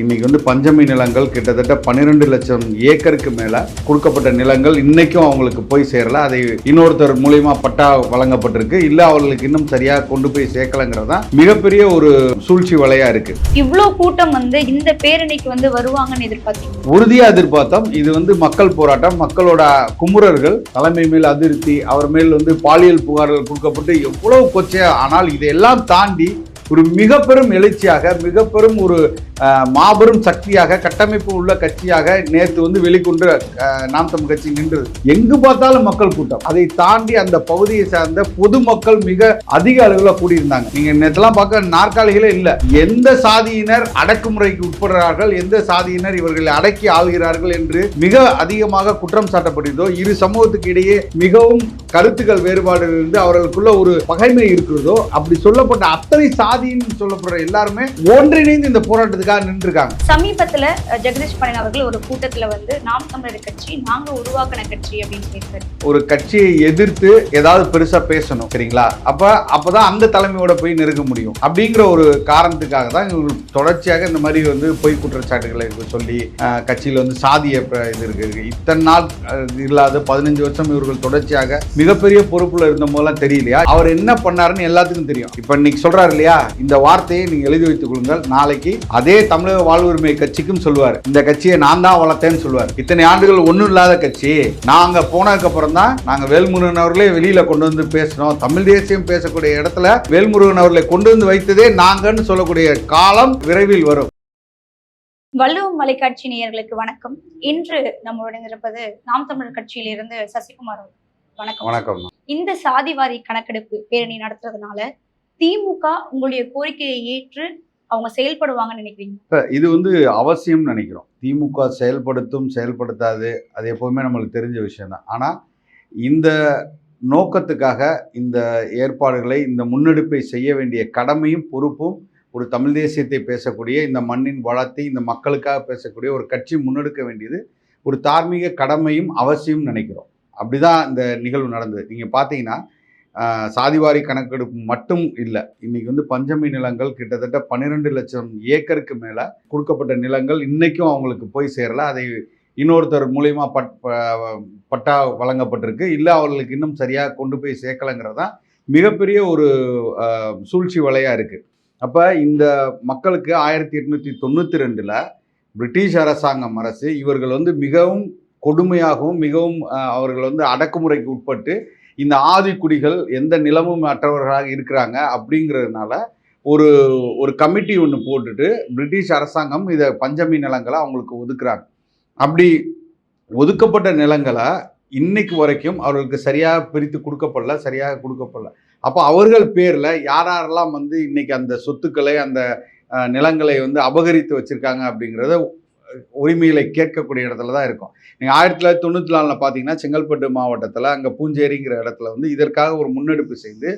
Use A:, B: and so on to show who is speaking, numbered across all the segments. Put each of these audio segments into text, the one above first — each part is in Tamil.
A: இன்னைக்கு வந்து பஞ்சமி நிலங்கள் கிட்டத்தட்ட பன்னிரெண்டு லட்சம் ஏக்கருக்கு மேல கொடுக்கப்பட்ட நிலங்கள் இன்னைக்கும் அவங்களுக்கு போய் சேரல. அதை இன்னொருத்தர் மூலியமா பட்டா வழங்கப்பட்டிருக்கு. இல்ல அவர்களுக்கு இன்னும் சரியா கொண்டு போய் சேர்க்கலங்கிறது தான் மிகப்பெரிய ஒரு சூழ்ச்சி வலையா இருக்கு.
B: இவ்ளோ கூட்டம் வந்து இந்த பேரணிக்கு வந்து வருவாங்கன்னு எதிர்பார்த்தீங்க
A: உறுதியா எதிர்பார்த்தோம். இது வந்து மக்கள் போராட்டம். மக்களோட குமுறர்கள் தலைமை மேல் அதிருப்தி அவர் மேல் வந்து பாலியல் புகார்கள் கொடுக்கப்பட்டு எவ்வளவு கொச்சையா ஆனால் இதையெல்லாம் தாண்டி ஒரு மிக பெரும் எழுச்சியாக மிக பெரும் ஒரு மாபெரும் சக்தியாக கட்டமைப்பு உள்ள கட்சியாக நேற்று வந்து வெளிக்கொண்டு நாம் தமிழ் கட்சி நின்றது. எங்கு பார்த்தாலும் மக்கள் கூட்டம். அதை தாண்டி அந்த பகுதியை சார்ந்த பொதுமக்கள் மிக அதிக அளவில் கூடியிருந்தாங்க. நீங்க நேற்றுலாம் பார்க்க நாற்காலிகளே இல்லை. எந்த சாதியினர் அடக்குமுறைக்கு உட்படுறார்கள் எந்த சாதியினர் இவர்களை அடக்கி ஆள்கிறார்கள் என்று மிக அதிகமாக குற்றம் சாட்டப்படுகிறதோ இரு சமூகத்துக்கு இடையே மிகவும் கருத்துக்கள் வேறுபாடு இருந்து அவர்களுக்குள்ள ஒரு பகைமை இருக்கிறதோ அப்படி சொல்லப்பட்ட அத்தனை சாதின்னு சொல்லப்படுற எல்லாருமே ஒன்றிணைந்து இந்த போராட்டத்துக்காக நின்றுருக்காங்க.
B: சமீபத்துல ஜெகதீஷ் பழனி அவர்கள் ஒரு கூட்டத்துல வந்து நாம் தமிழர் கட்சி நாங்க உருவாக்கின கட்சி அப்படின்னு சொல்லியிருக்காரு.
A: ஒரு கட்சியை எதிர்த்து ஏதாவது பெருசா பேசணும் சரிங்களா? அப்ப அப்பதான் அந்த தலைமையோட போய் நெருங்க முடியும். அப்படிங்கிற ஒரு காரணத்துக்காக தான் இவங்க தொடர்ச்சியாக இந்த மாதிரி வந்து பொய் குற்றச்சாட்டுகளை சொல்லி கட்சியில வந்து சாதிய இது இருக்கு. இத்தனை நாள் இல்லாத பதினஞ்சு வருஷம் இவர்கள் தொடர்ச்சியாக மிகப்பெரிய பொறுப்புல இருந்த போதெல்லாம் தெரியலையா? அவர் என்ன பண்ணாருன்னு எல்லாத்துக்கும் தெரியும். இப்ப இன்னைக்கு சொல்றாரு இல்லையா? இந்த வார்த்தையை நீங்க எழுதி வைத்துக் கொள்ளுங்கள். நாளைக்கு அதே தமிழக வாழ்வுரிமை கட்சிக்கும் சொல்லுவார். இந்த கட்சியை நான் தான் வளர்த்தேன்னு சொல்லுவார். இத்தனை ஆண்டுகள் ஒண்ணும் இல்லாத கட்சி. நாங்க போனதுக்கு அப்புறம் தான் நாங்க வேல்முருகன் அவர்களே வெளியில கொண்டு வந்து பேசணும் தமிழ் தேசியம் பேசக்கூடிய இடத்துல வேல்முருகன் அவர்களை கொண்டு வந்து வைத்ததே நாங்கன்னு சொல்லக்கூடிய காலம் விரைவில் வரும்.
B: வள்ளுவம் மலைக்காட்சி நேயர்களுக்கு வணக்கம். இன்று நம்முடன் இருப்பது நாம் தமிழர் கட்சியிலிருந்து சசிகுமார். வணக்கம்.
A: வணக்கம்.
B: இந்த சாதிவாரி கணக்கெடுப்பு பேரணி நடத்துறதுனால திமுக உங்களுடைய கோரிக்கையை ஏற்று அவங்க செயல்படுவாங்கன்னு நினைக்கிறீங்க?
A: இப்ப இது வந்து அவசியம்னு நினைக்கிறோம். திமுக செயல்படுத்தும் செயல்படுத்தாது அது எப்போவுமே நம்மளுக்கு தெரிஞ்ச விஷயம் தான் ஆனால் இந்த நோக்கத்துக்காக இந்த ஏற்பாடுகளை இந்த முன்னெடுப்பை செய்ய வேண்டிய கடமையும் பொறுப்பும் ஒரு தமிழ் தேசியத்தை பேசக்கூடிய இந்த மண்ணின் வளத்தை இந்த மக்களுக்காக பேசக்கூடிய ஒரு கட்சி முன்னெடுக்க வேண்டியது ஒரு தார்மீக கடமையும் அவசியம் நினைக்கிறோம். அப்படிதான் இந்த நிகழ்வு நடந்தது. நீங்கள் பார்த்தீங்கன்னா சாதிவாரி கணக்கெடுப்பு மட்டும் இல்லை. இன்னைக்கு வந்து பஞ்சமி நிலங்கள் கிட்டத்தட்ட பன்னிரெண்டு லட்சம் ஏக்கருக்கு மேலே கொடுக்கப்பட்ட நிலங்கள் இன்றைக்கும் அவங்களுக்கு போய் சேரல. அதை இன்னொருத்தர் மூலயமா பட் பட்டா வழங்கப்பட்டிருக்கு. இல்லை அவர்களுக்கு இன்னும் சரியாக கொண்டு போய் சேர்க்கலைங்கிறது தான் மிகப்பெரிய ஒரு சூழ்ச்சி வலையாக இருக்குது அப்போ இந்த மக்களுக்கு ஆயிரத்தி எட்நூற்றி தொண்ணூற்றி ரெண்டில் பிரிட்டிஷ் அரசாங்கம் அரசு இவர்கள் வந்து மிகவும் கொடுமையாகவும் மிகவும் அவர்கள் வந்து அடக்குமுறைக்கு உட்பட்டு இந்த ஆதிக்குடிகள் எந்த நிலமும் அற்றவர்களாக இருக்கிறாங்க அப்படிங்கிறதுனால ஒரு ஒரு கமிட்டி ஒன்று போட்டுட்டு பிரிட்டிஷ் அரசாங்கம் இதை பஞ்சமி நிலங்களை அவங்களுக்கு ஒதுக்குறாங்க. அப்படி ஒதுக்கப்பட்ட நிலங்களை இன்னைக்கு வரைக்கும் அவர்களுக்கு சரியாக பிரித்து கொடுக்கப்படல சரியாக கொடுக்கப்படல. அப்போ அவர்கள் பேரில் யார் யாரெல்லாம் வந்து இன்னைக்கு அந்த சொத்துக்களை அந்த நிலங்களை வந்து அபகரித்து வச்சுருக்காங்க அப்படிங்கிறத உரிமைகளை கேட்கக்கூடிய இடத்துல தான் இருக்கும். நீங்கள் ஆயிரத்தி தொள்ளாயிரத்தி தொண்ணூற்றி நாலில் பார்த்தீங்கன்னா செங்கல்பட்டு மாவட்டத்தில் அங்கே பூஞ்சேரிங்கிற இடத்துல வந்து இதற்காக ஒரு முன்னெடுப்பு செய்து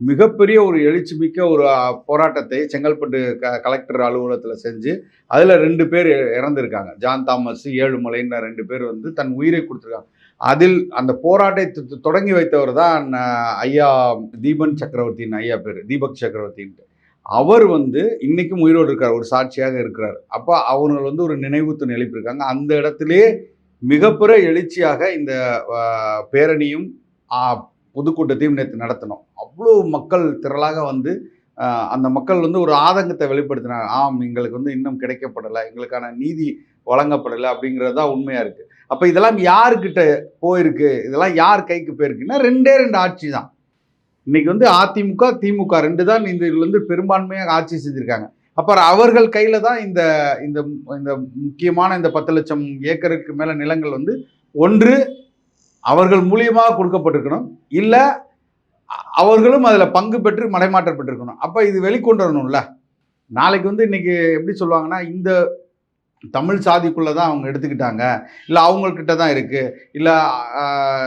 A: மிகப்பெரிய ஒரு எழுச்சிமிக்க ஒரு போராட்டத்தை செங்கல்பட்டு க கலெக்டர் அலுவலகத்தில் செஞ்சு அதில் ரெண்டு பேர் இறந்துருக்காங்க. ஜான் தாமஸ் ஏழுமலைன்னு ரெண்டு பேர் வந்து தன் உயிரை கொடுத்துருக்காங்க. அதில் அந்த போராட்டத்தை தொடங்கி வைத்தவர் தான் ஐயா தீபன் சக்கரவர்த்தின்னு ஐயா பேர் தீபக் சக்கரவர்த்தின்ட்டு. அவர் வந்து இன்றைக்கும் உயிரோடு இருக்கார் ஒரு சாட்சியாக இருக்கிறார். அப்போ அவங்க வந்து ஒரு நினைவுத்து எழுப்பியிருக்காங்க. அந்த இடத்திலே மிகப்பெரிய எழுச்சியாக இந்த பேரணியும் பொதுக்கூட்டத்தையும் நேற்று நடத்தினோம். அவ்வளோ மக்கள் திரளாக வந்து அந்த மக்கள் வந்து ஒரு ஆதங்கத்தை வெளிப்படுத்தினாங்க. ஆம் எங்களுக்கு வந்து இன்னும் கிடைக்கப்படலை எங்களுக்கான நீதி வழங்கப்படலை அப்படிங்கிறது தான் உண்மையாக இருக்குது அப்போ இதெல்லாம் யாருக்கிட்ட போயிருக்கு? இதெல்லாம் யார் கைக்கு போயிருக்குன்னா ரெண்டே ரெண்டு ஆட்சி தான். இன்னைக்கு வந்து அதிமுக திமுக ரெண்டு தான் இந்த இதில் வந்து பெரும்பான்மையாக ஆட்சி செஞ்சுருக்காங்க. அப்புறம் அவர்கள் கையில் தான் இந்த இந்த இந்த முக்கியமான இந்த பத்து லட்சம் ஏக்கருக்கு மேலே நிலங்கள் வந்து ஒன்று அவர்கள் மூலியமாக கொடுக்கப்பட்டிருக்கணும். இல்லை அவர்களும் அதில் பங்கு பெற்று மடைமாற்றப்பட்டிருக்கணும் அப்போ இது வெளிக்கொண்டு வரணும்ல? நாளைக்கு வந்து இன்றைக்கி எப்படி சொல்லுவாங்கன்னா இந்த தமிழ் சாதிக்குள்ளே தான் அவங்க எடுத்துக்கிட்டாங்க. இல்லை அவங்கக்கிட்ட தான் இருக்குது இல்லை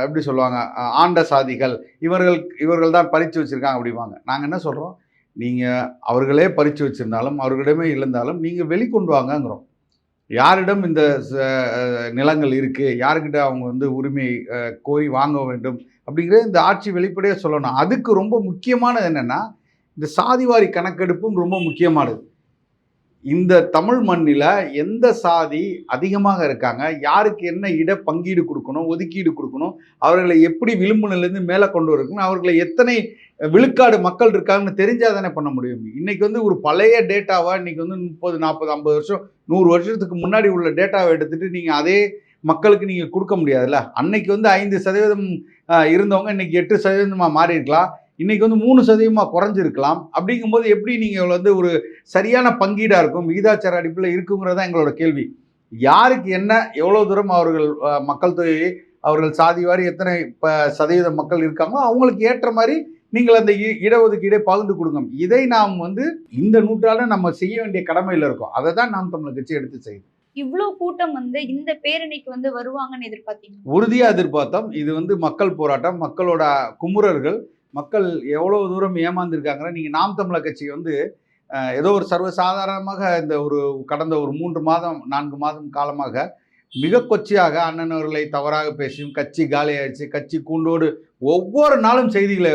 A: எப்படி சொல்லுவாங்க ஆண்ட சாதிகள் இவர்கள் இவர்கள் தான் பறித்து வச்சுருக்காங்க அப்படிவாங்க நாங்கள் என்ன சொல்கிறோம் நீங்கள் அவர்களே பறித்து வச்சுருந்தாலும் அவர்களிடமே இருந்தாலும் நீங்கள் வெளிக்கொண்டு வாங்கங்கிறோம். யாரிடம் இந்த ச- நிலங்கள் இருக்குது யாருக்கிட்ட அவங்க வந்து உரிமை கோரி வாங்க வேண்டும் அப்படிங்கிறத இந்த ஆட்சி வெளிப்படையாக சொல்லணும். அதுக்கு ரொம்ப முக்கியமானது என்னென்னா இந்த சாதிவாரி கணக்கெடுப்பும் ரொம்ப முக்கியமானது. இந்த தமிழ் மண்ணில் எந்த சாதி அதிகமாக இருக்காங்க? யாருக்கு என்ன இட பங்கீடு கொடுக்கணும்? ஒதுக்கீடு கொடுக்கணும்? அவர்களை எப்படி விளிம்புலேருந்து மேலே கொண்டு வரணும்? அவர்களை எத்தனை விழுக்காடு மக்கள் இருக்காங்கன்னு தெரிஞ்சால் தானே பண்ண முடியும்? இன்றைக்கி வந்து ஒரு பழைய டேட்டாவை இன்றைக்கி வந்து முப்பது நாற்பது ஐம்பது வருஷம் நூறு வருஷத்துக்கு முன்னாடி உள்ள டேட்டாவை எடுத்துகிட்டு நீங்கள் அதே மக்களுக்கு நீங்கள் கொடுக்க முடியாதுல்ல? அன்னைக்கு வந்து ஐந்து சதவீதம் இருந்தவங்க இன்றைக்கி எட்டு சதவீதமாக மாறி இருக்கலாம் இன்னைக்கு வந்து மூணு சதவீதமாக குறைஞ்சிருக்கலாம். அப்படிங்கும்போது எப்படி நீங்கள் வந்து ஒரு சரியான பங்கீடாக இருக்கும் விகிதாச்சார அடிப்பில் இருக்குங்கிறது தான் எங்களோட கேள்வி. யாருக்கு என்ன எவ்வளோ தூரம் அவர்கள் மக்கள் தொகையை அவர்கள் சாதி வாரி எத்தனை இப்போ சதவீத மக்கள் இருக்காங்களோ அவங்களுக்கு ஏற்ற மாதிரி நீங்கள் அந்த இடஒதுக்கீடை பகிர்ந்து கொடுங்க. இதை நாம் வந்து இந்த நூற்றாண்டு நம்ம செய்ய வேண்டிய கடமையில் இருக்கோம். அதை தான் நாம் தமிழர் கட்சி எடுத்து செய்யும்
B: இவ்வளவு கூட்டம் வந்து இந்த பேரணிக்கு வந்து வருவாங்கன்னு எதிர்பார்த்தீங்க
A: உறுதியாக எதிர்பார்த்தோம். இது வந்து மக்கள் போராட்டம். மக்களோட குமுறர்கள் மக்கள் எவ்வளோ தூரம் ஏமாந்துருக்காங்கன்னா நீங்கள் நாம் தமிழர் கட்சி வந்து ஏதோ ஒரு சர்வசாதாரணமாக இந்த ஒரு கடந்த ஒரு மூன்று மாதம் நான்கு மாதம் காலமாக மிக கொச்சையாக அண்ணன் அவர்களை தவறாக பேசியும் கட்சி காலியாயிடுச்சு கட்சி கூண்டோடு ஒவ்வொரு நாளும் செய்திகளை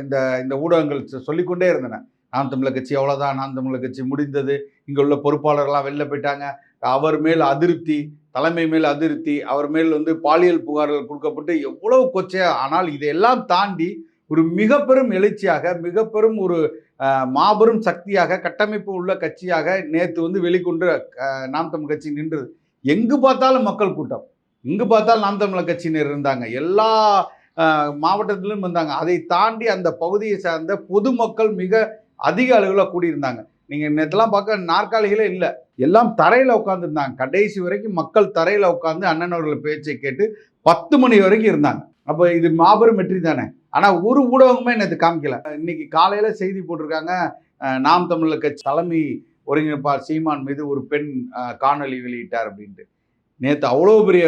A: இந்த இந்த ஊடகங்கள் சொல்லிக்கொண்டே இருந்தன. நாம் தமிழர் கட்சி அவ்வளோதான் நாம் தமிழர் கட்சி முடிந்தது இங்கே உள்ள பொறுப்பாளர்கள்லாம் வெளில போயிட்டாங்க அவர் மேல் அதிருப்தி தலைமை மேல் அதிருப்தி அவர் மேல் வந்து பாலியல் புகார்கள் கொடுக்கப்பட்டு எவ்வளவு கொச்சையாக ஆனால் இதையெல்லாம் தாண்டி ஒரு மிக பெரும் எழுச்சியாக மிக பெரும் ஒரு மாபெரும் சக்தியாக கட்டமைப்பு உள்ள கட்சியாக நேற்று வந்து வெளிக்கொண்டு நாம் தமிழ் கட்சி நின்றது. எங்கு பார்த்தாலும் மக்கள் கூட்டம். எங்கு பார்த்தாலும் நாம் தமிழர் கட்சியினர் இருந்தாங்க. எல்லா மாவட்டத்திலும் வந்தாங்க. அதை தாண்டி அந்த பகுதியை சார்ந்த பொதுமக்கள் மிக அதிக அளவில் கூடியிருந்தாங்க. நீங்கள் நேற்றுலாம் பார்க்க நாற்காலிகளே இல்லை. எல்லாம் தரையில் உட்காந்துருந்தாங்க கடைசி வரைக்கும் மக்கள் தரையில் உட்காந்து அண்ணன் அவர்கள் பேச்சை கேட்டு பத்து மணி வரைக்கும் இருந்தாங்க. அப்போ இது மாபெரும் வெற்றி தானே? ஆனால் ஒரு ஊடகமே நேற்று காமிக்கல. இன்னைக்கு காலையில் செய்தி போட்டிருக்காங்க நாம் தமிழர் கட்சி தலைமை ஒருங்கிணைப்பாளர் சீமான் மீது ஒரு பெண் காணொலி காணொளி வெளியிட்டார் அப்படின்ட்டு. நேற்று அவ்வளோ பெரிய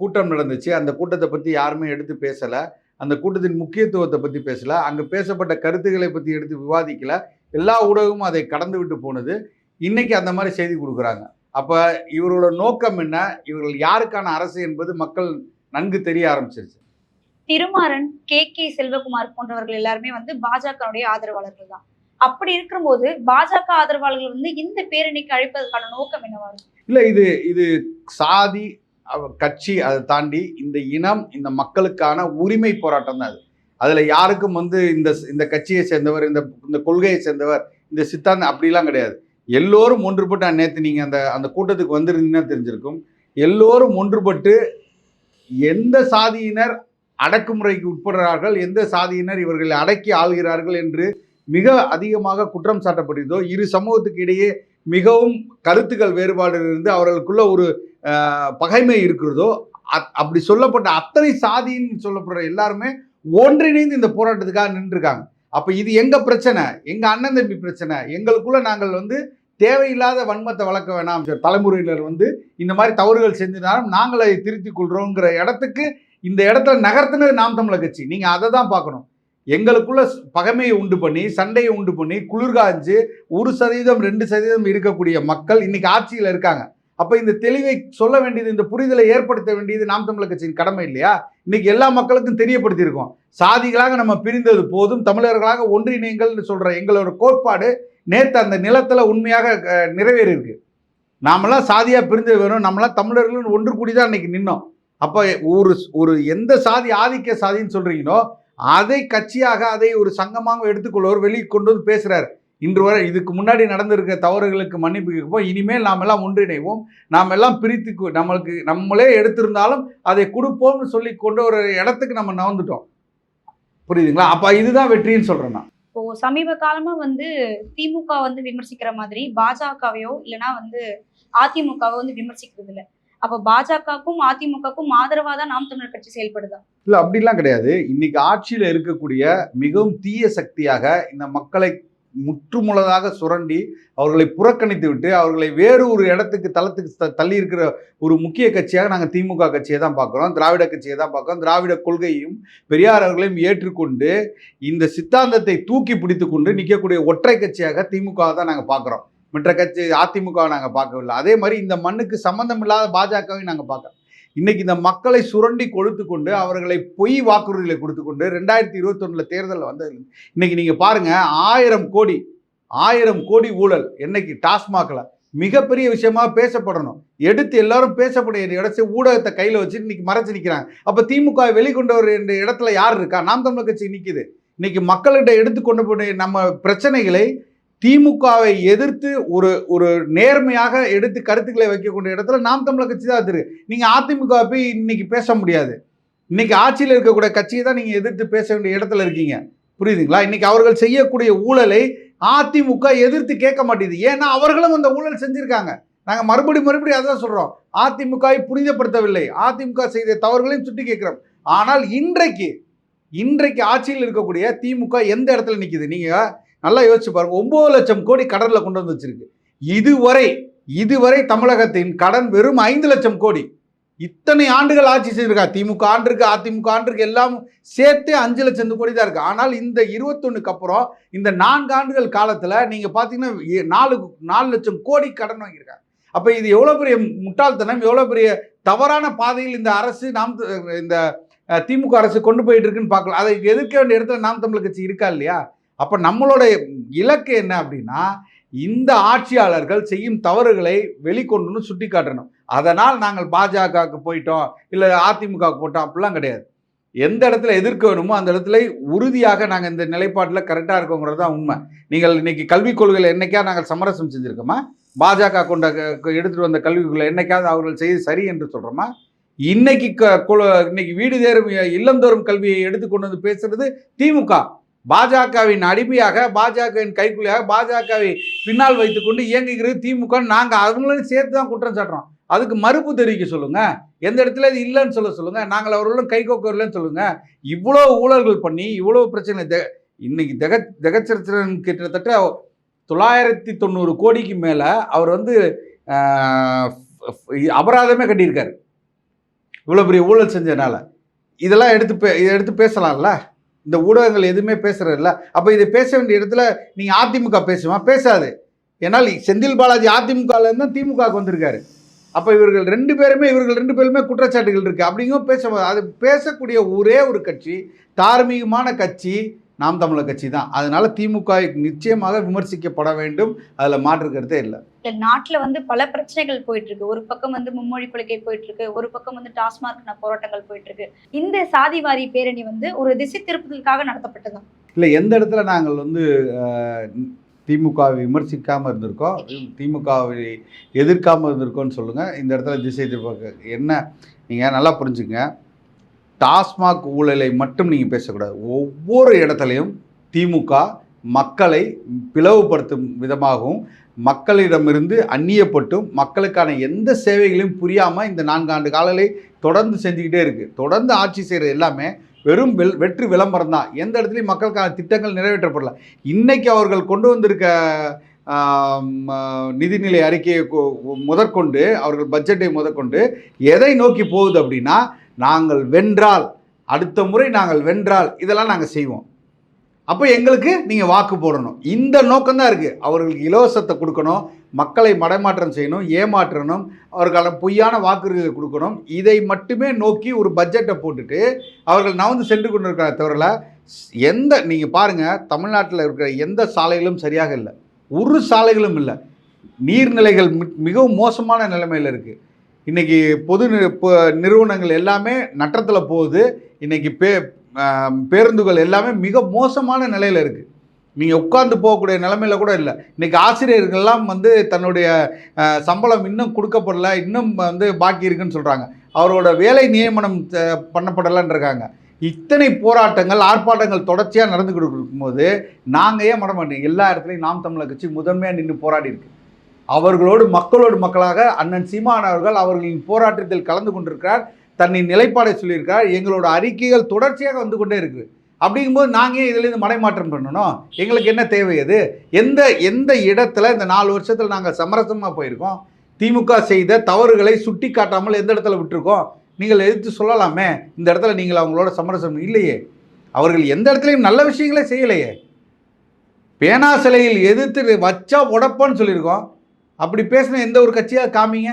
A: கூட்டம் நடந்துச்சு. அந்த கூட்டத்தை பற்றி யாருமே எடுத்து பேசலை. அந்த கூட்டத்தின் முக்கியத்துவத்தை பற்றி பேசலை. அங்கே பேசப்பட்ட கருத்துக்களை பற்றி எடுத்து விவாதிக்கல. எல்லா ஊடகமும் அதை கடந்து விட்டு போனது. இன்றைக்கி அந்த மாதிரி செய்தி கொடுக்குறாங்க. அப்போ இவரோட நோக்கம் என்ன? இவர்கள் யாருக்கான அரசு என்பது மக்கள் நன்கு தெரிய ஆரம்பிச்சிருச்சு.
B: திருமாறன் கே. கே. செல்வகுமார் போன்றவர்கள் எல்லாருமே வந்து பாஜகவுடைய ஆதரவாளர்கள் தான். அப்படி இருக்கும்போது பாஜக ஆதரவாளர்கள் வந்து இந்த பேரணிக்கு அழைப்பதற்கான நோக்கம் என்னவா இருக்கும்?
A: இல்லை இது இது சாதி கட்சி அதை தாண்டி இந்த இனம் இந்த மக்களுக்கான உரிமை போராட்டம் தான் அது. அதில் யாருக்கும் வந்து இந்த இந்த கட்சியை சேர்ந்தவர் இந்த இந்த கொள்கையை சேர்ந்தவர் இந்த சித்தாந்தம் அப்படிலாம் கிடையாது. எல்லோரும் ஒன்றுபட்டு நேற்று நீங்கள் அந்த அந்த கூட்டத்துக்கு வந்திருந்தீங்கன்னா தெரிஞ்சிருக்கும். எல்லோரும் ஒன்றுபட்டு எந்த சாதியினர் அடக்குமுறைக்கு உட்படுறார்கள். எந்த சாதியினர் இவர்களை அடக்கி ஆள்கிறார்கள் என்று மிக அதிகமாக குற்றம் சாட்டப்படுகிறதோ இரு சமூகத்துக்கு இடையே மிகவும் கருத்துக்கள் வேறுபாடு இருந்து அவர்களுக்குள்ள ஒரு பகைமை இருக்கிறதோ அத்- அப்படி சொல்லப்பட்ட அத்தனை சாதின்னு சொல்லப்படுற எல்லாருமே ஒன்றிணைந்து இந்த போராட்டத்துக்காக நின்றுருக்காங்க. அப்போ இது எங்கள் பிரச்சனை? எங்கள் அண்ணன் தம்பி பிரச்சனை? எங்களுக்குள்ளே நாங்கள் வந்து தேவையில்லாத வன்மத்தை வளர்க்க வேணாம். தலைமுறையினர் வந்து இந்த மாதிரி தவறுகள் செஞ்சினாலும் நாங்கள் அதை திருத்திக் கொள்கிறோங்கிற இடத்துக்கு இந்த இடத்துல நகர்த்தினது நாம் தமிழர் கட்சி. நீங்கள் அதை தான் பார்க்கணும். எங்களுக்குள்ள பகைமையை உண்டு பண்ணி சண்டையை உண்டு பண்ணி குளிர்காய்ஞ்சு ஒரு சதவீதம் ரெண்டு சதவீதம் இருக்கக்கூடிய மக்கள் இன்னைக்கு ஆட்சியில் இருக்காங்க. அப்போ இந்த தெளிவை சொல்ல வேண்டியது இந்த புரிதலை ஏற்படுத்த வேண்டியது நாம் தமிழர் கட்சியின் கடமை இல்லையா? இன்னைக்கு எல்லா மக்களுக்கும் தெரியப்படுத்தியிருக்கோம். சாதிகளாக நம்ம பிரிந்தது போதும் தமிழர்களாக ஒன்றிணைங்கள்னு சொல்கிற எங்களோட கோட்பாடு நேற்று அந்த நிலத்தில் உண்மையாக நிறைவேறியிருக்கு. நாமெல்லாம் சாதியாக பிரிஞ்சது வேணும் நம்மளாம் தமிழர்கள் ஒன்று கூடி தான் அன்னைக்கு நின்னோம். அப்போ ஒரு ஒரு எந்த சாதி ஆதிக்க சாதின்னு சொல்கிறீங்களோ அதை கட்சியாக அதை ஒரு சங்கமாக எடுத்துக்கொள்வர் வெளியே கொண்டு வந்து பேசுகிறார் இன்று வரை இதுக்கு முன்னாடி நடந்திருக்க தவறுகளுக்கு மன்னிப்பு கேட்போம் இனிமேல் நாம் எல்லாம் ஒன்றிணைவோம். நாம் எல்லாம் பிரித்து நம்மளுக்கு நம்மளே எடுத்திருந்தாலும் அதை கொடுப்போம்னு சொல்லி கொண்டு ஒரு இடத்துக்கு நம்ம நவந்துட்டோம் புரியுதுங்களா? அப்போ இதுதான் வெற்றின்னு சொல்றேன் நான்.
B: இப்போ சமீப காலமாக வந்து திமுக வந்து விமர்சிக்கிற மாதிரி பாஜகவையோ இல்லைன்னா வந்து அதிமுகவோ வந்து விமர்சிக்கிறது இல்லை அப்ப பாஜகவுக்கும் அதிமுகவுக்கும் ஆதரவா தான் நாம் தமிழர் கட்சி செயல்படுதா?
A: இல்லை அப்படிலாம் கிடையாது. இன்னைக்கு ஆட்சியில் இருக்கக்கூடிய மிகவும் தீய சக்தியாக இந்த மக்களை முற்றுமுழுதாக சுரண்டி அவர்களை புறக்கணித்து விட்டு அவர்களை வேறு ஒரு இடத்துக்கு தளத்துக்கு த- தள்ளி இருக்கிற ஒரு முக்கிய கட்சியாக நாங்கள் திமுக கட்சியை தான் பார்க்குறோம். திராவிட கட்சியை தான் பார்க்குறோம். திராவிட கொள்கையும் பெரியார் அவர்களையும் ஏற்றுக்கொண்டு இந்த சித்தாந்தத்தை தூக்கி பிடித்து கொண்டு நிற்கக்கூடிய ஒற்றை கட்சியாக திமுக தான் நாங்கள் பார்க்குறோம். மற்ற கட்சி அதிமுகவை நாங்கள் பார்க்கவில்லை. அதே மாதிரி இந்த மண்ணுக்கு சம்பந்தம் இல்லாத பாஜகவையும் நாங்கள் பார்க்குறோம் இன்னைக்கு இந்த மக்களை சுரண்டி கொழுத்து கொண்டு அவர்களை பொய் வாக்குறுதிகளை கொடுத்து கொண்டு ரெண்டாயிரத்தி இருபத்தொன்னுல தேர்தலில் வந்தது. இன்னைக்கு நீங்கள் பாருங்க ஆயிரம் கோடி ஆயிரம் கோடி ஊழல் என்னைக்கு டாஸ்மாகில் மிகப்பெரிய விஷயமா பேசப்படணும். எடுத்து எல்லாரும் பேசப்படைய இடத்து ஊடகத்தை கையில் வச்சு இன்னைக்கு மறைச்சு நிற்கிறாங்க அப்போ திமுக வெளிக்கொண்டவர் என்ற இடத்துல யார் இருக்கா? நாம் தமிழர் கட்சி நிற்கிது இன்னைக்கு மக்கள்கிட்ட எடுத்துக்கொண்டு போய் நம்ம பிரச்சனைகளை திமுகவை எதிர்த்து ஒரு ஒரு நேர்மையாக எடுத்து கருத்துக்களை வைக்கக்கூடிய இடத்துல நாம் தமிழர் கட்சி தான் இருக்கு நீங்கள் அதிமுக போய் இன்னைக்கு பேச முடியாது. இன்னைக்கு ஆட்சியில் இருக்கக்கூடிய கட்சியை தான் நீங்கள் எதிர்த்து பேச வேண்டிய இடத்துல இருக்கீங்க. புரியுதுங்களா? இன்னைக்கு அவர்கள் செய்யக்கூடிய ஊழலை அதிமுக எதிர்த்து கேட்க மாட்டேங்குது. ஏன்னா அவர்களும் அந்த ஊழல் செஞ்சுருக்காங்க. நாங்கள் மறுபடியும் மறுபடியும் அதான் சொல்கிறோம் அதிமுகவை புனிதப்படுத்தவில்லை. அதிமுக செய்த தவறுகளையும் சுட்டி கேட்குறோம். ஆனால் இன்றைக்கு இன்றைக்கு ஆட்சியில் இருக்கக்கூடிய திமுக எந்த இடத்துல நிற்கிது நீங்கள் நல்லா யோசிச்சு பாருங்க. ஒம்பது லட்சம் கோடி கடனில் கொண்டு வந்து வச்சிருக்கு. இதுவரை இதுவரை தமிழகத்தின் கடன் வெறும் ஐந்து லட்சம் கோடி. இத்தனை ஆண்டுகள் ஆட்சி செய்திருக்கா? திமுக ஆண்டு இருக்கு அதிமுக ஆண்டு இருக்கு எல்லாம் சேர்த்து அஞ்சு லட்சம் கோடி தான் இருக்கு. ஆனால் இந்த இருபத்தொன்னுக்கு அப்புறம் இந்த நான்கு ஆண்டுகள் காலத்தில் நீங்கள் பார்த்தீங்கன்னா நாலு நாலு லட்சம் கோடி கடன் வாங்கியிருக்காங்க. அப்போ இது எவ்வளோ பெரிய முட்டாள்தனம் எவ்வளோ பெரிய தவறான பாதையில் இந்த அரசு நாம் இந்த திமுக அரசு கொண்டு போயிட்டு இருக்குன்னு பார்க்கலாம். அதை எதிர்க்க வேண்டிய இடத்துல நாம் தமிழ் கட்சி இருக்கா இல்லையா? அப்போ நம்மளுடைய இலக்கு என்ன அப்படின்னா இந்த ஆட்சியாளர்கள் செய்யும் தவறுகளை வெளிக்கொண்டு சுட்டி காட்டணும் அதனால் நாங்கள் பாஜகவுக்கு போயிட்டோம் இல்லை அதிமுகவுக்கு போட்டோம் அப்படிலாம் கிடையாது. எந்த இடத்துல எதிர்க்க வேணுமோ அந்த இடத்துல உறுதியாக நாங்கள் இந்த நிலைப்பாட்டில் கரெக்டாக இருக்கோங்கிறது தான் உண்மை. நீங்கள் இன்னைக்கு கல்விக் கொள்கையில் என்னைக்கா நாங்கள் சமரசம் செஞ்சுருக்கோமா? பாஜக கொண்ட க- வந்த கல்விக் கொள்கை என்னைக்காவது அவர்கள் செய்து சரி என்று சொல்கிறோமா இன்னைக்கு க- குழு- இன்னைக்கு வீடு தேரும் இல்லந்தோறும் கல்வியை எடுத்து கொண்டு வந்து பேசுறது திமுக. பாஜகவின் அடிமையாக பாஜகவின் கைக்குள்ளியாக பாஜகவை பின்னால் வைத்துக்கொண்டு இயங்குகிறது திமுக. நாங்கள் அவங்களையும் சேர்த்து தான் குற்றம் சாட்டுறோம். அதுக்கு மறுப்பு தெரிவிக்க சொல்லுங்க. எந்த இடத்துல இது இல்லைன்னு சொல்ல சொல்லுங்க. நாங்கள் அவர்களும் கை கோக்கவில்லைன்னு சொல்லுங்க. இவ்வளோ ஊழல்கள் பண்ணி இவ்வளோ பிரச்சனை தெ- இன்னைக்கு தெக தெகச்சரித்திரன் கிட்டத்தட்ட தொள்ளாயிரத்தி தொண்ணூறு கோடிக்கு மேலே அவர் வந்து அபராதமே கட்டியிருக்காரு. இவ்வளோ பெரிய ஊழல் செஞ்சதுனால. இதெல்லாம் எடுத்து பே இதை எடுத்து பேசலாம்ல? இந்த ஊடகங்கள் எதுவுமே பேசுறதில்ல அப்போ இதை பேச வேண்டிய இடத்துல நீங்கள் அதிமுக பேசுமா? பேசாது. ஏன்னால் செந்தில் பாலாஜி அதிமுகலேருந்து தான் திமுகவுக்கு வந்திருக்காரு. அப்போ இவர்கள் ரெண்டு பேருமே இவர்கள் ரெண்டு பேருமே குற்றச்சாட்டுகள் இருக்குது அப்படிங்கும் பேச அது பேசக்கூடிய ஒரே ஒரு கட்சி தார்மீகமான கட்சி நாம் தமிழர் கட்சி தான். அதனால திமுக நிச்சயமாக விமர்சிக்கப்பட வேண்டும். அதில் மாற்று கருத்தே இல்லை.
B: நாட்டுல வந்து பல பிரச்சனைகள் போயிட்டு இருக்கு ஒரு பக்கம் வந்து மும்மொழி கொள்கை போயிட்டு இருக்கு ஒரு பக்கம் வந்து டாஸ்மாக் போராட்டங்கள் போயிட்டு இருக்கு இந்த சாதிவாரி பேரணி வந்து ஒரு திசை திருப்புதலுக்காக நடத்தப்பட்டதுதான்
A: இல்லை எந்த இடத்துல நாங்கள் வந்து திமுகவை விமர்சிக்காமல் இருந்திருக்கோம் திமுகவை எதிர்க்காமல் இருந்திருக்கோம்னு சொல்லுங்கள் இந்த இடத்துல திசை திருப்ப என்ன நீங்கள் நல்லா புரிஞ்சுங்க டாஸ்மாக் ஊழலை மட்டும் நீங்கள் பேசக்கூடாது. ஒவ்வொரு இடத்துலையும் திமுக மக்களை பிளவுபடுத்தும் விதமாகவும் மக்களிடமிருந்து அந்நியப்பட்டும் மக்களுக்கான எந்த சேவைகளையும் புரியாமல் இந்த நான்காண்டு காலங்களை தொடர்ந்து செஞ்சுக்கிட்டே இருக்குது தொடர்ந்து ஆட்சி செய்கிறது எல்லாமே வெறும் வெல் வெற்றி விளம்பரம் தான். எந்த இடத்துலையும் மக்களுக்கான திட்டங்கள் நிறைவேற்றப்படல. இன்றைக்கி அவர்கள் கொண்டு வந்திருக்க நிதிநிலை அறிக்கையை கொ- முதற்கொண்டு அவர்கள் பட்ஜெட்டை முதற்கொண்டு எதை நோக்கி போகுது அப்படின்னா நாங்கள் வென்றால் அடுத்த முறை நாங்கள் வென்றால் இதெல்லாம் நாங்கள் செய்வோம். அப்போ எங்களுக்கு நீங்கள் வாக்கு போடணும். இந்த நோக்கம்தான் இருக்குது அவர்களுக்கு இலவசத்தை கொடுக்கணும் மக்களை மடைமாற்றம் செய்யணும் ஏமாற்றணும் அவர்களுக்கான பொய்யான வாக்குறுதிகளை கொடுக்கணும். இதை மட்டுமே நோக்கி ஒரு பட்ஜெட்டை போட்டுட்டு அவர்கள் நவந்து சென்று கொண்டிருக்கிற தவிர எந்த நீங்கள் பாருங்கள் தமிழ்நாட்டில் இருக்கிற எந்த சாலைகளும் சரியாக இல்லை. ஒரு சாலைகளும் இல்லை. நீர்நிலைகள் மி- மிகவும் மோசமான நிலைமையில் இருக்குது இன்றைக்கி பொது நிறுவனங்கள் எல்லாமே நட்டத்தில் போகுது. இன்றைக்கி பே பேருந்துகள் எல்லாமே மிக மோசமான நிலையில் இருக்குது நீங்கள் உட்காந்து போகக்கூடிய நிலமையில கூட இல்லை. இன்றைக்கி ஆசிரியர்கள்லாம் வந்து தன்னுடைய சம்பளம் இன்னும் கொடுக்கப்படல இன்னும் வந்து பாக்கி இருக்குன்னு சொல்கிறாங்க அவரோட வேலை நியமனம் அஹ், இருக்காங்க இத்தனை போராட்டங்கள் ஆர்ப்பாட்டங்கள் தொடர்ச்சியாக நடந்துக்கிட்டு இருக்கும்போது நாங்கள் ஏன் மாட்டோம் எல்லா இடத்துலையும் நாம் தமிழர் கட்சி முதன்மையாக நின்று போராடி இருக்கு அவர்களோடு மக்களோடு மக்களாக அண்ணன் சீமான் அவர்கள் அவர்களின் போராட்டத்தில் கலந்து கொண்டிருக்கிறார். தன்னின் நிலைப்பாடை சொல்லியிருக்கார் எங்களோட அறிக்கைகள் தொடர்ச்சியாக வந்து கொண்டே இருக்கு அப்படிங்கும்போது நாங்கள் ஏன் இதுலேருந்து மடைமாற்றம் பண்ணணும்? எங்களுக்கு என்ன தேவை அது? எந்த எந்த இடத்துல இந்த நாலு வருஷத்தில் நாங்கள் சமரசமாக போயிருக்கோம்? திமுக செய்த தவறுகளை சுட்டி காட்டாமல் எந்த இடத்துல விட்டுருக்கோம்? நீங்கள் எதிர்த்து சொல்லலாமே. இந்த இடத்துல நீங்கள் அவங்களோட சமரசம் இல்லையே. அவர்கள் எந்த இடத்துலையும் நல்ல விஷயங்களே செய்யலையே. பேனா சிலையில் எதிர்த்து வச்சா உடப்பான்னு சொல்லியிருக்கோம். அப்படி பேசின எந்த ஒரு கட்சியாக காமிங்க?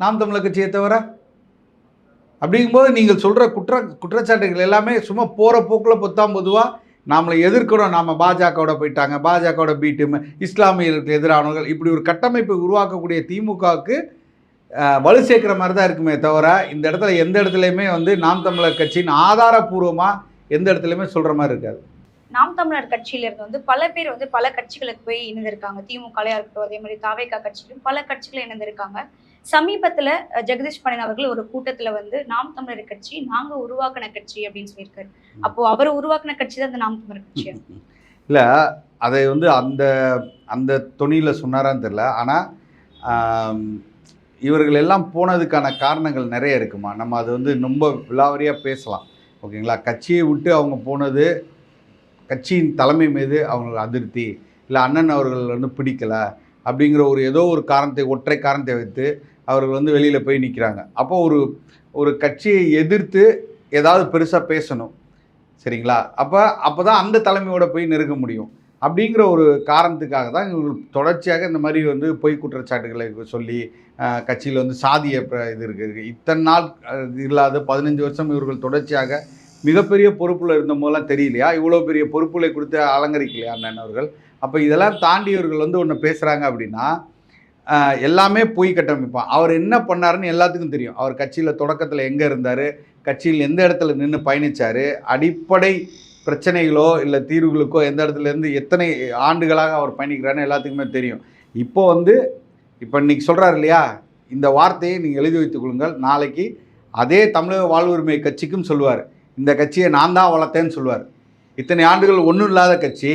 A: நாம் தமிழர் கட்சியை தவிர. அப்படிங்கும்போது நீங்கள் சொல்கிற குற்ற குற்றச்சாட்டுகள் எல்லாமே சும்மா போகிற போக்கில் பொத்தாம் பொதுவாக நாமளை எதிர்க்கிறோம். நாம பாஜகவோட போயிட்டாங்க. பாஜகவோட பி டீம் இஸ்லாமியர்களுக்கு எதிரானவர்கள். இப்படி ஒரு கட்டமைப்பை உருவாக்கக்கூடிய திமுகவுக்கு வலு சேர்க்குற மாதிரி தான் இருக்குமே தவிர இந்த இடத்துல எந்த இடத்துலையுமே வந்து நாம் தமிழர் கட்சியின் ஆதாரபூர்வமாக எந்த இடத்துலையுமே சொல்கிற மாதிரி இருக்காது.
B: நாம் தமிழர் கட்சியிலிருந்து வந்து பல பேர் வந்து பல கட்சிகளுக்கு போய் இணைந்திருக்காங்க. திமுகலையா இருக்கட்டும் அதே மாதிரி தாவேகா கட்சியிலும் பல கட்சிகள் இணைந்திருக்காங்க. சமீபத்துல ஜெகதீஷ் பணியன் அவர்கள் ஒரு கூட்டத்துல வந்து நாம் தமிழர் கட்சி நாங்க உருவாக்கின கட்சி அப்படின்னு சொல்லியிருக்காரு. அப்போ அவர் உருவாக்குன கட்சி தான் அந்த நாம் தமிழர் கட்சி
A: இல்லை அதை வந்து அந்த அந்த தொனியில் சொன்னாரான்னு தெரில ஆனால் இவர்கள் எல்லாம் போனதுக்கான காரணங்கள் நிறைய இருக்குமா? நம்ம அது வந்து ரொம்ப விலாவரியாக பேசலாம். ஓகேங்களா? கட்சியை விட்டு அவங்க போனது கட்சியின் தலைமை மீது அவங்களுக்கு அதிருப்தி இல்லை அண்ணன் அவர்கள் வந்து பிடிக்கலை அப்படிங்கிற ஒரு ஏதோ ஒரு காரணத்தை ஒற்றை காரணத்தை வைத்து அவர்கள் வந்து வெளியில் போய் நிற்கிறாங்க அப்போ ஒரு ஒரு கட்சியை எதிர்த்து ஏதாவது பெருசாக பேசணும் சரிங்களா? அப்போ அப்போ தான் அந்த தலைமையோட போய் நெருங்க முடியும். அப்படிங்கிற ஒரு காரணத்துக்காக தான் இவர்கள் தொடர்ச்சியாக இந்த மாதிரி வந்து பொய் குற்றச்சாட்டுகளை சொல்லி கட்சியில் வந்து சாதிய இது இருக்குது இத்தனை நாள் இல்லாத பதினஞ்சு வருஷம் இவர்கள் தொடர்ச்சியாக மிகப்பெரிய பொறுப்பில் இருந்த போதெல்லாம் தெரியலையா? இவ்வளோ பெரிய பொறுப்புகளை கொடுத்து அலங்கரிக்கலையா அண்ணன் அவர்கள்? அப்போ இதெல்லாம் தாண்டியவர்கள் வந்து ஒன்று பேசுகிறாங்க அப்படின்னா எல்லாமே போய் கட்டமைப்பான். அவர் என்ன பண்ணாருன்னு எல்லாத்துக்கும் தெரியும். அவர் கட்சியில் தொடக்கத்தில் எங்கே இருந்தார்? கட்சியில் எந்த இடத்துல நின்று பயணிச்சார்? அடிப்படை பிரச்சனைகளோ இல்லை தீர்வுகளுக்கோ எந்த இடத்துல இருந்து எத்தனை ஆண்டுகளாக அவர் பயணிக்கிறாருன்னு எல்லாத்துக்குமே தெரியும். இப்போ வந்து இப்போ இன்னைக்கு சொல்கிறார் இல்லையா? இந்த வார்த்தையை நீங்கள் எழுதி வைத்துக் கொள்ளுங்கள். நாளைக்கு அதே தமிழக வாழ்வுரிமை கட்சிக்கும் சொல்லுவார். இந்த கட்சியை நான் தான் வளர்த்தேன்னு சொல்லுவார். இத்தனை ஆண்டுகள் ஒன்றும் இல்லாத கட்சி.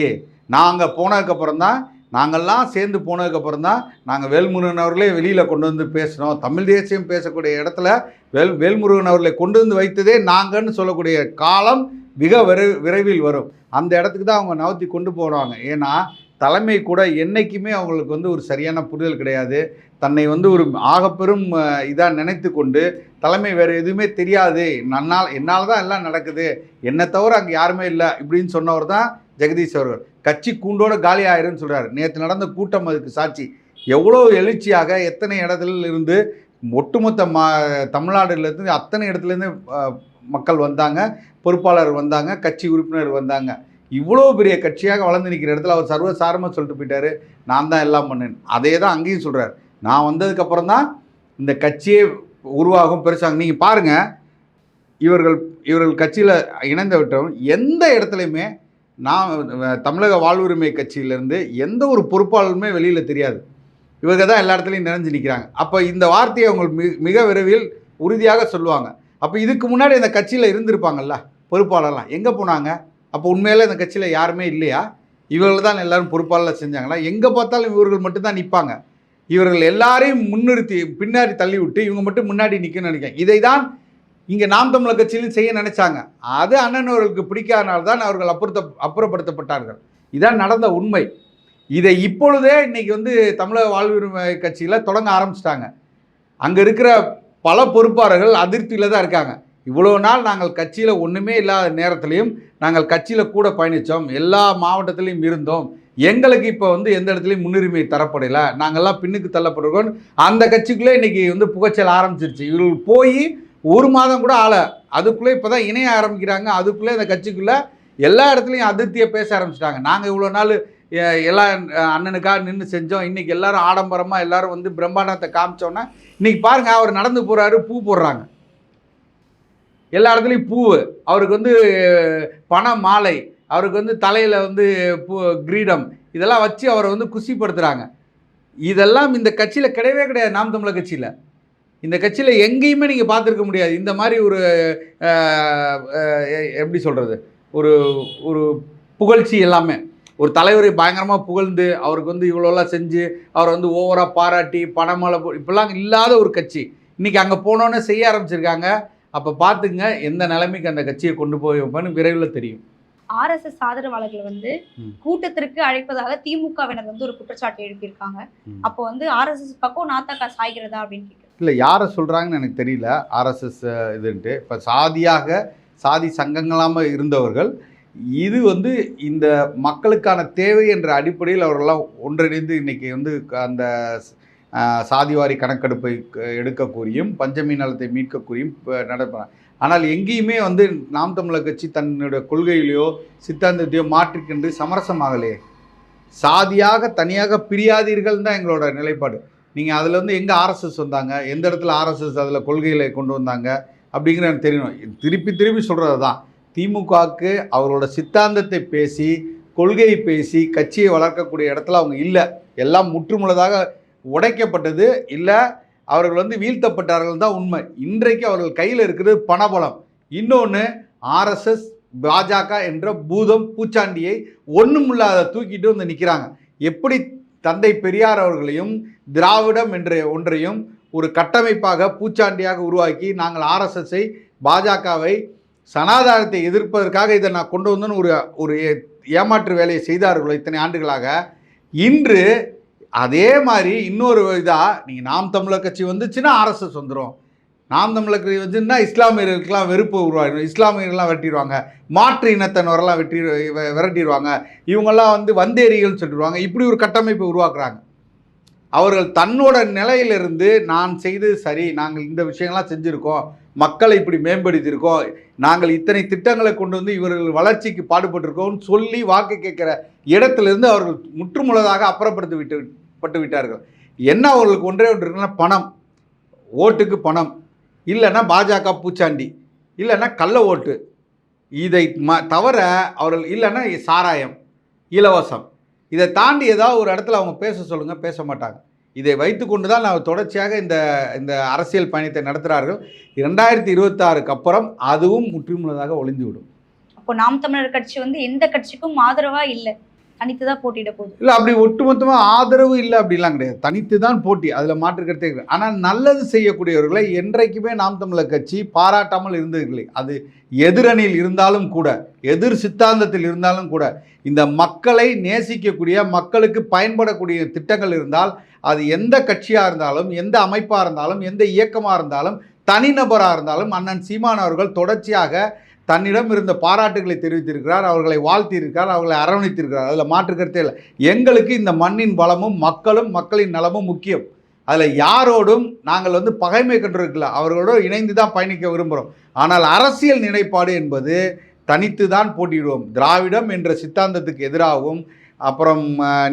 A: நாங்கள் போனதுக்கப்புறம் தான் நாங்கள்லாம் சேர்ந்து போனதுக்கப்புறம் தான் நாங்கள் வேல்முருகன் அவர்களே வெளியில் கொண்டு வந்து பேசினோம். தமிழ் தேசியம் பேசக்கூடிய இடத்துல வேல் வேல்முருகன் அவர்களை கொண்டு வந்து வைத்ததே நாங்கள்னு சொல்லக்கூடிய காலம் மிக விரை விரைவில் வரும். அந்த இடத்துக்கு தான் அவங்க நகர்த்தி கொண்டு போகிறாங்க ஏன்னா தலைமை கூட என்றைக்குமே அவங்களுக்கு வந்து ஒரு சரியான புரிதல் கிடையாது. தன்னை வந்து ஒரு ஆகப்பெரும் இதாக நினைத்து கொண்டு தலைமை வேறு எதுவுமே தெரியாது நன்னால் என்னால் தான் எல்லாம் நடக்குது என்னை தவிர அங்கே யாருமே இல்லை இப்படின்னு சொன்னவர் தான் ஜெகதீஷ் அவர்கள். கட்சி கூண்டோட காலி ஆயிருன்னு சொல்கிறார் நேற்று நடந்த கூட்டம் அதுக்கு சாட்சி. எவ்வளோ எழுச்சியாக எத்தனை இடத்துல இருந்து ஒட்டுமொத்த மா தமிழ்நாடுலேருந்து அத்தனை இடத்துலேருந்து மக்கள் வந்தாங்க பொறுப்பாளர் வந்தாங்க கட்சி உறுப்பினர் வந்தாங்க. இவ்வளோ பெரிய கட்சியாக வளர்ந்து நிற்கிற இடத்துல அவர் சர்வசாரமாக சொல்லிட்டு போயிட்டாரு. நான் தான் எல்லாம் பண்ணேன். அதே தான் அங்கேயும் சொல்கிறார் நான் வந்ததுக்கப்புறம் தான் இந்த கட்சியே உருவாகும். பெருசாகும் நீங்கள் பாருங்கள் இவர்கள் இவர்கள் கட்சியில் இணைந்து விட்டோம். எந்த இடத்துலையுமே நான் தமிழக வாழ்வுரிமை கட்சியிலேருந்து எந்த ஒரு பொறுப்பாளருமே வெளியில் தெரியாது. இவங்க தான் எல்லா இடத்துலையும் நிறைஞ்சு நிற்கிறாங்க அப்போ இந்த வார்த்தையை அவங்க மிக மிக விரைவில் உறுதியாக சொல்லுவாங்க. அப்போ இதுக்கு முன்னாடி இந்த கட்சியில் இருந்திருப்பாங்கல்ல பொறுப்பாளர்லாம். எங்கே போனாங்க? அப்போ உண்மையிலே இந்த கட்சியில் யாருமே இல்லையா? இவர்கள் தான் எல்லாரும் பொறுப்பாளர் செஞ்சாங்களா? எங்கே பார்த்தாலும் இவர்கள் மட்டும்தான் நிற்பாங்க. இவர்கள் எல்லாரையும் முன்னிறுத்தி பின்னாடி தள்ளிவிட்டு இவங்க மட்டும் முன்னாடி நிற்கணும்னு நினைக்கிறேன். இதை தான் இங்கே நாம் தமிழர் கட்சியிலும் செய்ய நினைச்சாங்க. அது அண்ணன் அவர்களுக்கு பிடிக்காதனால தான் அவர்கள் அப்புறத்த அப்புறப்படுத்தப்பட்டார்கள். இதான் நடந்த உண்மை. இதை இப்பொழுதே இன்றைக்கி வந்து தமிழக வாழ்வுரிமை கட்சியில் தொடங்க ஆரம்பிச்சிட்டாங்க. அங்கே இருக்கிற பல பொறுப்பாளர்கள் அதிருப்தியில் தான் இருக்காங்க. இவ்வளோ நாள் நாங்கள் கட்சியில் ஒன்றுமே இல்லாத நேரத்துலையும் நாங்கள் கட்சியில் கூட பயணித்தோம் எல்லா மாவட்டத்திலையும் இருந்தோம். எங்களுக்கு இப்போ வந்து எந்த இடத்துலையும் முன்னுரிமை தரப்படலை. நாங்கள்லாம் பின்னுக்கு தள்ளப்படுறோம் அந்த கட்சிக்குள்ளே இன்றைக்கி வந்து புகைச்சல் ஆரம்பிச்சிருச்சு. இவர்கள் போய் ஒரு மாதம் கூட ஆள. அதுக்குள்ளே இப்போ தான் இணைய ஆரம்பிக்கிறாங்க. அதுக்குள்ளே இந்த கட்சிக்குள்ளே எல்லா இடத்துலையும் அதிருப்தியை பேச ஆரம்பிச்சிட்டாங்க. நாங்கள் இவ்வளோ நாள் எல்லா அண்ணனுக்காக நின்று செஞ்சோம். இன்றைக்கி எல்லாரும் ஆடம்பரமாக எல்லாரும் வந்து பிரம்மாண்டத்தை காமிச்சோன்னா இன்றைக்கி பாருங்கள் அவர் நடந்து போகிறாரு பூ போடுறாங்க. எல்லா இடத்துலையும் பூ அவருக்கு வந்து பண மாலை. அவருக்கு வந்து தலையில் வந்து பூ கிரீடம். இதெல்லாம் வச்சு அவரை வந்து குஷிப்படுத்துகிறாங்க இதெல்லாம் இந்த கட்சியில் கிடையவே கிடையாது நாம் தமிழர் கட்சியில். இந்த கட்சியில் எங்கேயுமே நீங்கள் பார்த்துருக்க முடியாது. இந்த மாதிரி ஒரு எப்படி சொல்கிறது ஒரு ஒரு புகழ்ச்சி எல்லாமே. ஒரு தலைவரை பயங்கரமாக புகழ்ந்து அவருக்கு வந்து இவ்வளோலாம் செஞ்சு அவரை வந்து ஓவராக பாராட்டி பணமலை போ- இப்படிலாம் இல்லாத ஒரு கட்சி. இன்றைக்கி அங்கே போனோன்னே செய்ய ஆரம்பிச்சிருக்காங்க. அப்போ பார்த்துங்க எந்த நிலைமைக்கு அந்த கட்சியை கொண்டு போய் விரைவில் தெரியும்.
B: ஆர்எஸ்எஸ் ஆதரவாளர்கள் வந்து. கூட்டத்திற்கு அழைப்பதாக திமுகவினர் வந்து ஒரு குற்றச்சாட்டு எழுப்பியிருக்காங்க. அப்போ வந்து ஆர்எஸ்எஸ் பக்கம் நாத்தாக்கா சாய்கிறதா அப்படின்னு கேட்குறேன்
A: இல்லை யாரை சொல்கிறாங்கன்னு எனக்கு தெரியல ஆர்எஸ்எஸ் இதுன்ட்டு இப்போ சாதியாக சாதி சங்கங்களாம இருந்தவர்கள் இது வந்து இந்த மக்களுக்கான தேவை என்ற அடிப்படையில் அவர்களெல்லாம் ஒன்றிணைந்து இன்னைக்கு வந்து அந்த சாதிவாரி கணக்கெடுப்பை க- எடுக்க கோரியும் பஞ்சமி நலத்தை மீட்க கோரியும் ப- நடப்ப ஆனால் எங்கேயுமே வந்து நாம் தமிழர் கட்சி தன்னுடைய கொள்கையிலையோ சித்தாந்தத்தையோ மாற்றிக்கொண்டு சமரசமாகலையே சாதியாக தனியாக பிரியாதீர்கள் தான் எங்களோட நிலைப்பாடு. நீங்கள் அதில் வந்து எங்கே ஆர்எஸ்எஸ் வந்தாங்க? எந்த இடத்துல ஆர்எஸ்எஸ் அதில் கொள்கைகளை கொண்டு வந்தாங்க? அப்படிங்கிற எனக்கு தெரியணும். திருப்பி திருப்பி சொல்கிறது தான் திமுகவுக்கு அவரோட சித்தாந்தத்தை பேசி கொள்கையை பேசி கட்சியை வளர்க்கக்கூடிய இடத்துல அவங்க இல்லை. எல்லாம் முற்றுமுழுதாக உடைக்கப்பட்டது இல்லை. அவர்கள் வந்து வீழ்த்தப்பட்டார்கள் தான் உண்மை. இன்றைக்கு அவர்கள் கையில் இருக்கிறது பணபலம். இன்னொன்று ஆர்எஸ்எஸ் பாஜக என்ற பூதம் பூச்சாண்டியை ஒன்றுமில்லாத தூக்கிட்டு வந்து நிற்கிறாங்க எப்படி தந்தை பெரியார் அவர்களையும் திராவிடம் என்ற ஒன்றையும் ஒரு கட்டமைப்பாக பூச்சாண்டியாக உருவாக்கி நாங்கள் ஆர்எஸ்எஸ்ஸை பாஜகவை சனாதானத்தை எதிர்ப்பதற்காக இதை நான் கொண்டு வந்தேன்னு ஒரு ஒரு ஏ- ஏமாற்று வேலையை செய்தார்களோ இத்தனை ஆண்டுகளாக. இன்று அதே மாதிரி இன்னொரு இதாக நீங்கள் நாம் தமிழர் கட்சி வந்துச்சுன்னா ஆர்எஸ்எஸ் வந்துடும் நாம் தமிழர் கட்சி வந்துச்சுன்னா இஸ்லாமியர்களுக்கெல்லாம் வெறுப்பு உருவாகிடும் இஸ்லாமியர்கள்லாம் வெட்டிடுவாங்க மாற்று இனத்தினரெல்லாம் வெட்டி விரட்டிடுவாங்க. இவங்கெல்லாம் வந்து வந்தேரிகள்னு சொல்லிடுவாங்க. இப்படி ஒரு கட்டமைப்பை உருவாக்குறாங்க. அவர்கள் தன்னோட நிலையிலிருந்து நான் செய்தது சரி நாங்கள் இந்த விஷயங்கள்லாம் செஞ்சுருக்கோம். மக்களை இப்படி மேம்படுத்தியிருக்கோம். நாங்கள் இத்தனை திட்டங்களை கொண்டு வந்து இவர்கள் வளர்ச்சிக்கு பாடுபட்டிருக்கோம்னு சொல்லி வாக்கு கேட்குற இடத்துலேருந்து அவர்கள் முற்றுமுழுதாக அப்புறப்படுத்தி விட்டு பட்டு விட்டார்கள். என்ன அவர்களுக்கு ஒன்றே ஒன்று இருக்குன்னா பணம். ஓட்டுக்கு பணம். இல்லைன்னா பாஜக பூச்சாண்டி. இல்லைன்னா கள்ள ஓட்டு. இதை ம தவிர அவர்கள் இல்லைன்னா சாராயம் இலவசம். இதை தாண்டி ஏதாவது ஒரு இடத்துல அவங்க பேச சொல்லுங்கள் பேச மாட்டாங்க. இதை வைத்துக்கொண்டு தான் நான் தொடர்ச்சியாக இந்த இந்த அரசியல் பயணத்தை நடத்துகிறார்கள் இரண்டாயிரத்தி இருபத்தாறுக்கு அப்புறம் அதுவும் முற்றுமுழுதாக ஒளிந்துவிடும்.
B: அப்போ நாம் தமிழர் கட்சி வந்து எந்த கட்சிக்கும் ஆதரவாக இல்லை. தனித்து தான் போட்டியிட போகுது.
A: இல்லை அப்படி ஒட்டுமொத்தமாக ஆதரவு இல்லை அப்படிலாம் கிடையாது. தனித்து தான் போட்டி. அதில் மாற்று கருத்தே கிடையாது ஆனால் நல்லது செய்யக்கூடியவர்களை என்றைக்குமே நாம் தமிழர் கட்சி பாராட்டாமல் இருந்ததில்லை. அது எதிரணியில் இருந்தாலும் கூட எதிர் சித்தாந்தத்தில் இருந்தாலும் கூட இந்த மக்களை நேசிக்கக்கூடிய மக்களுக்கு பயன்படக்கூடிய திட்டங்கள் இருந்தால் அது எந்த கட்சியாக இருந்தாலும் எந்த அமைப்பாக இருந்தாலும் எந்த இயக்கமாக இருந்தாலும் தனிநபராக இருந்தாலும் அண்ணன் சீமான் அவர்கள் தொடர்ச்சியாக தன்னிடம் இருந்த பாராட்டுகளை தெரிவித்திருக்கிறார் அவர்களை வாழ்த்தியிருக்கிறார் அவர்களை அரவணைத்திருக்கிறார். அதில் மாற்றுக்கருத்தே இல்லை. எங்களுக்கு இந்த மண்ணின் வளமும் மக்களும் மக்களின் நலமும் முக்கியம். அதில் யாரோடும் நாங்கள் வந்து பகைமை கண்டிருக்கல. அவர்களோடு இணைந்து தான் பயணிக்க விரும்புகிறோம் ஆனால் அரசியல் நிலைப்பாடு என்பது தனித்து தான் போட்டியிடுவோம். திராவிடம் என்ற சித்தாந்தத்துக்கு எதிராகவும் அப்புறம்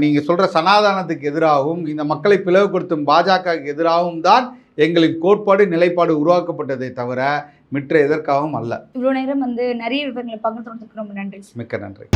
A: நீங்கள் சொல்கிற சனாதானத்துக்கு எதிராகவும் இந்த மக்களை பிளவுபடுத்தும் பாஜகவுக்கு எதிராகவும் தான் எங்களின் கோட்பாடு நிலைப்பாடு உருவாக்கப்பட்டதை தவிர மற்ற எதற்காகவும் அல்ல.
B: இவ்வளவு நேரம் வந்து நிறைய விவரங்களை பகிர்ந்து ரொம்ப நன்றி.
A: மிக்க நன்றி.